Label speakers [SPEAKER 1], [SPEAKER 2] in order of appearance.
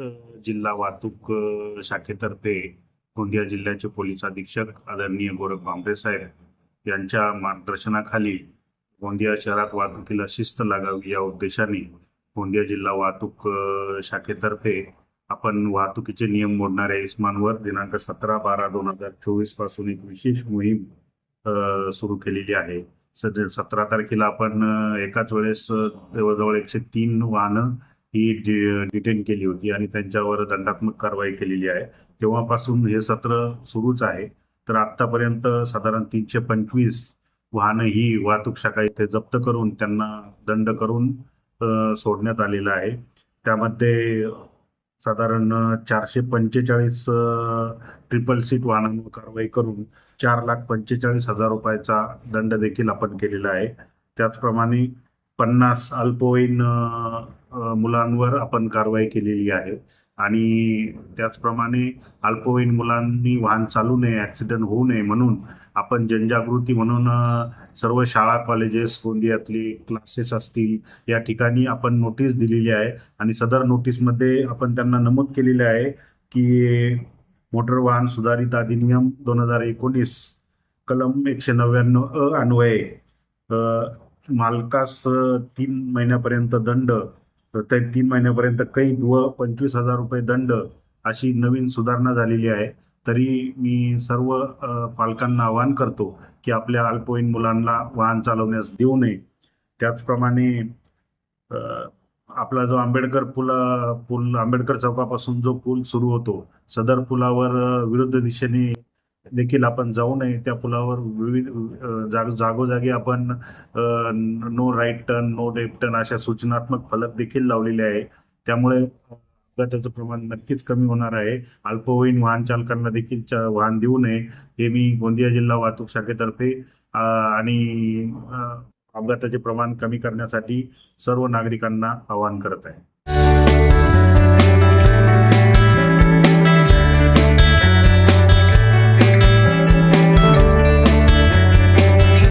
[SPEAKER 1] जिल्हा वाहतूक शाखेतर्फे गोंदिया जिल्ह्याचे पोलीस अधीक्षक आदरणीय गोरख भांबरे साहेब यांच्या मार्गदर्शनाखाली गोंदिया शहरात वाहतुकीला शिस्त लागावी या उद्देशाने गोंदिया जिल्हा वाहतूक शाखेतर्फे आपण वाहतुकीचे नियम मोडणाऱ्या इस्मानवर दिनांक सतरा बारा दोन हजार चोवीसपासून एक विशेष मोहीम सुरू केलेली आहे. सध्या सतरा तारखेला आपण एकाच वेळेस जवळजवळ एकशे तीन वाहनं ही डि- डिटेन केली होती आणि त्यांच्यावर दंडात्मक कारवाई केलेली आहे. तेव्हापासून हे सत्र सुरूच आहे. तर आतापर्यंत साधारण तीनशे पंचवीस वाहनं ही वाहतूक शाखा इथे जप्त करून त्यांना दंड करून सोडण्यात आलेलं आहे. त्यामध्ये साधारण चारशे पंचेचाळीस ट्रिपल सीट वाहनांवर कारवाई करून चार लाख पंचेचाळीस हजार रुपयाचा दंड देखील आपण केलेला आहे. त्याचप्रमाणे पन्नास अल्पवयीन मुलांवर आपण कारवाई केलेली आहे. आणि त्याचप्रमाणे अल्पवयीन मुलांनी वाहन चालू नये ॲक्सिडेंट होऊ नये म्हणून आपण जनजागृती म्हणून सर्व शाळा कॉलेजेस गोंदियातली क्लासेस असतील या ठिकाणी आपण नोटीस दिलेली आहे. आणि सदर नोटीसमध्ये आपण त्यांना नमूद केलेले आहे की मोटर वाहन सुधारित अधिनियम दोन हजार एकोणीस कलम एकशे नव्याण्णव अन्वये. मालकास तीन महिन्यापर्यंत दंड ते तीन महिन्यापर्यंत कैद व पंचवीस हजार रुपये दंड अशी नवीन सुधारणा झालेली आहे. तरी मी सर्व पालकांना आवाहन करतो की आपल्या अल्पवयीन मुलांना वाहन चालवण्यास देऊ नये. त्याचप्रमाणे आपला जो आंबेडकर पुला पूल आंबेडकर चौकापासून जो पूल सुरू होतो सदर पुलावर विरुद्ध दिशेने देखील आपण जाऊ नये त्या पुलावर. विविध जाग जागोजागी आपण no right turn no left turn अशा सूचनात्मक फलक देखील लावलेले आहे. त्यामुळे अपघाताचं प्रमाण नक्कीच कमी होणार आहे. अल्पवयीन वाहन चालकांना देखील च- वाहन देऊ नये. हे मी गोंदिया जिल्हा वाहतूक शाखेतर्फे आणि अपघाताचे प्रमाण कमी करण्यासाठी सर्व नागरिकांना आवाहन करत आहे.